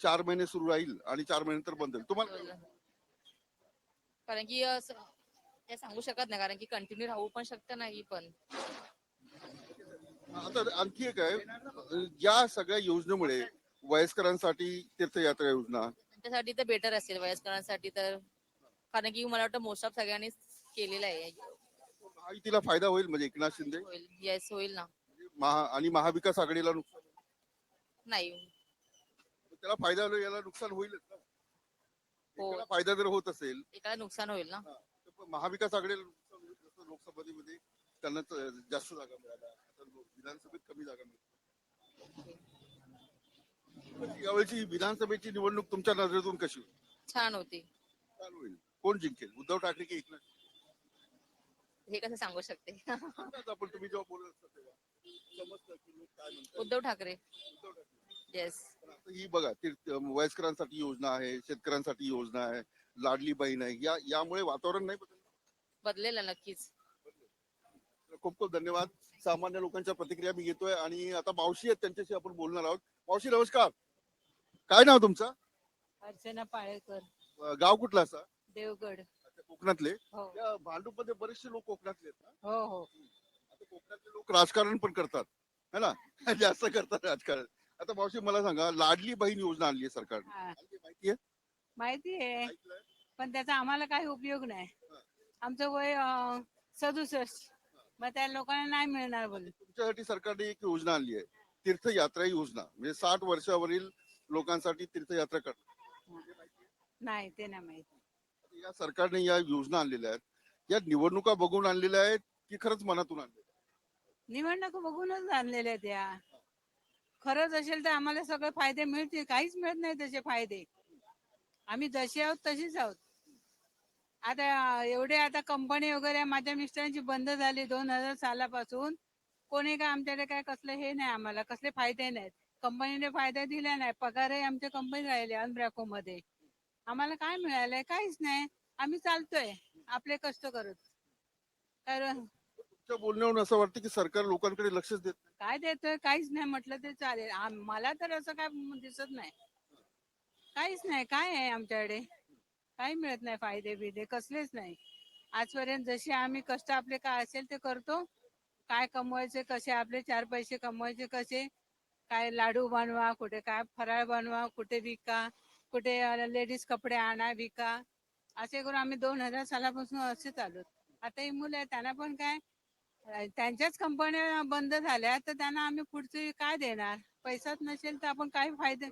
चार महिने सुरू राहील आणि चार महिन्यानंतर बंद होईल. तुम्हाला कारण की ते सांगू शकत नाही कारण की कंटिन्यू राहू पण शकतं नाही पण. आता आणखी एक आहे या सगळ्या योजनेमुळे वयस्करांसाठी तीर्थयात्रा योजना. त्यांच्यासाठी तर बेटर असेल वयस्करांसाठी तर. कारण की मला वाटतं मोस्ट ऑफ सगळ्यांनी केलेलं आहे. महायुतीला फायदा होईल म्हणजे एकनाथ शिंदे? होईल. येस होईल ना. महा आणि महाविकास आघाडीला नुकसान? नाही. त्याला फायदा होईल याला नुकसान होईलच ना. हो. एकाला फायदा जर होत असेल एकाला नुकसान होईल ना. तर महाविकास आघाडीला नुकसान होईल जसं लोकसभेमध्ये त्यांना जास्त जागा मिळाल्या आता विधानसभेत कमी जागा मिळाल्या. तर यावेळची विधानसभेची निवडणूक तुमच्या नजरेतून कशी होईल? छान होती. छान होईल. कोण जिंकेल? उद्धव ठाकरे की एकनाथ? हे कसं सांगू शकते? आपण तुम्ही जेव्हा बोलत असता तेव्हा. समजतं की लोक काय म्हणतात. उद्धव ठाकरे. उद्धव ठाकरे. येस पण ही बघा तीर्थ वयस्करांसाठी योजना आहे शेतकऱ्यांसाठी योजना आहे लाडली बहीण आहे या यामुळे वातावरण नाही बदललं बदलेला नक्कीच. खूप खूप धन्यवाद. सामान्य लोकांच्या प्रतिक्रिया मी घेतोय आणि आता मावशी आहेत त्यांच्याशी आपण बोलणार आहोत. मावशी नमस्कार. काय नाव तुमचं? अर्चना पाळेकर. अं, गाव कुठलं असा? देवगड. अच्छा, कोकणातले? हो. त्या भांडूपमध्ये बरेचसे लोक कोकणातले आहेत ना? हो हो. आता कोकणातले लोक राजकारण पण करतात है ना? जास्त करतात राजकारण. आता मावशी मला सांगा लाडली बहीण योजना आणली आहे सरकारने. हा, आणली माहिती आहे? माहिती आहे. ऐकलंय? पण त्याचा आम्हाला काही उपयोग नाही. आमचं वय अं, सदुसष्ट. मग त्या लोकांना नाही मिळणार बोल तुमच्यासाठी सरकारने एक योजना आणली आहे. तीर्थयात्रा योजना. म्हणजे साठ वर्षावरील लोकांसाठी तीर्थयात्रा करतात नाही ते नाही माहिती. या सरकारने या योजना आणलेल्या आहेत. या निवडणुका बघून आणलेल्या आहेत की खरंच मनातून आणलेल्या आहेत? निवडणूक बघूनच आणलेल्या आहेत त्या खरंच असेल तर आम्हाला सगळे फायदे मिळतील. काहीच मिळत नाही त्याचे फायदे. आम्ही जसे आहोत तशीच आहोत. आता एवढे आता कंपनी वगैरे माझ्या मिस्टरांची बंद झाली दोन हजार सालापासून. कोणी काय आमच्याकडे काय कसलं हे नाही आम्हाला कसले फायदे नाहीत. कंपनीने फायदा दिला नाही पगारही आमच्या कंपनी राहिले अनब्रॅको मध्ये आम्हाला काय मिळालंय? काहीच नाही. आम्ही चालतोय. आपले कष्ट करत. कारण तुमच्या बोलण्यावरून असं वाटतं की सरकार लोकांकडे लक्षच देत नाही. काय देतोय? काहीच नाही म्हटलं ते चालेल. आम- मला तर असं काय म- दिसत नाही. काहीच नाही. काय आहे आमच्याकडे? काही मिळत नाही फायदे बिदे कसलेच नाही. आजपर्यंत जसे आम्ही कष्ट आपले काय असेल ते करतो. काय कमवायचे कसे? आपले चार पैसे कमवायचे कसे? काय लाडू बनवा कुठे काय फराळ बनवा कुठे विका कुठे लेडीज कपडे आणा विका. असे करून आम्ही दोन हजार सालापासून असे चालू आता ही मुलं आहे त्यांना पण काय? त्यांच्याच कंपन्या बंद झाल्या तर त्यांना आम्ही पुढचे काय देणार? पैसाच नसेल तर आपण काय फायदे